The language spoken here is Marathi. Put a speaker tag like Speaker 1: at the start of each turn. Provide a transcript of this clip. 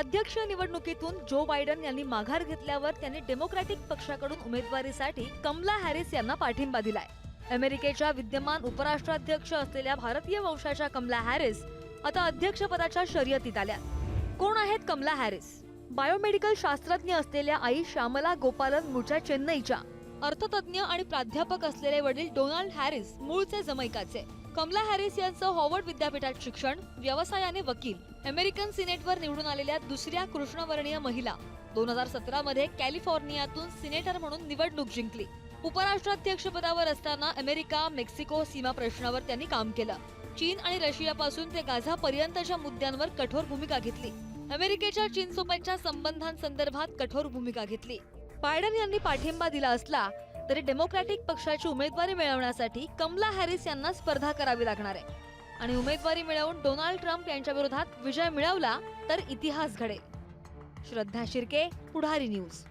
Speaker 1: अध्यक्ष निवडणुकीतून जो बायडन यांनी माघार घेतल्यावर त्यांनी डेमोक्रॅटिक पक्षाकडून उमेदवारीसाठी कमला हॅरिस यांना पाठिंबा दिलाय. अमेरिकेच्या विद्यमान उपराष्ट्राध्यक्ष असलेल्या भारतीय वंशाच्या कमला हॅरिस आता अध्यक्षपदाच्या शर्यतीत आल्या कोण आहेत कमला हॅरिस? बायोमेडिकल शास्त्रज्ञ असलेल्या आई श्यामला गोपालन मूळच्या चेन्नईच्या. अर्थतज्ञ आणि प्राध्यापक असलेले वडील डोनाल्ड हॅरिस मूळचे जमैकाचे. कमला हॅरिस यांचं हॉवर्ड विद्यापीठात शिक्षण व्यवसायाने वकील. अमेरिकन सिनेटवर निवडून आलेल्या दुसऱ्या कृष्णवर्णीय महिला. दोन हजार सतरा मध्ये कॅलिफोर्नियातून सिनेटर म्हणून निवडणूक जिंकली. उपराष्ट्राध्यक्षपदावर असताना अमेरिका मेक्सिको सीमा प्रश्नावर त्यांनी काम केलं. चीन आणि रशियापासून ते गाझा पर्यंतच्या मुद्द्यांवर कठोर भूमिका घेतली. अमेरिकेच्या चीनसोबतच्या संबंधांसंदर्भात कठोर भूमिका घेतली. बायडन यांनी पाठिंबा दिला असला तरी डेमोक्रॅटिक पक्षाची उमेदवारी मिळवण्यासाठी कमला हॅरिस यांना स्पर्धा करावी लागणार आहे. आणि उमेदवारी मिळवून डोनाल्ड ट्रम्प यांच्या विरोधात विजय मिळवला तर इतिहास घडेल. श्रद्धा शिर्के पुढारी न्यूज.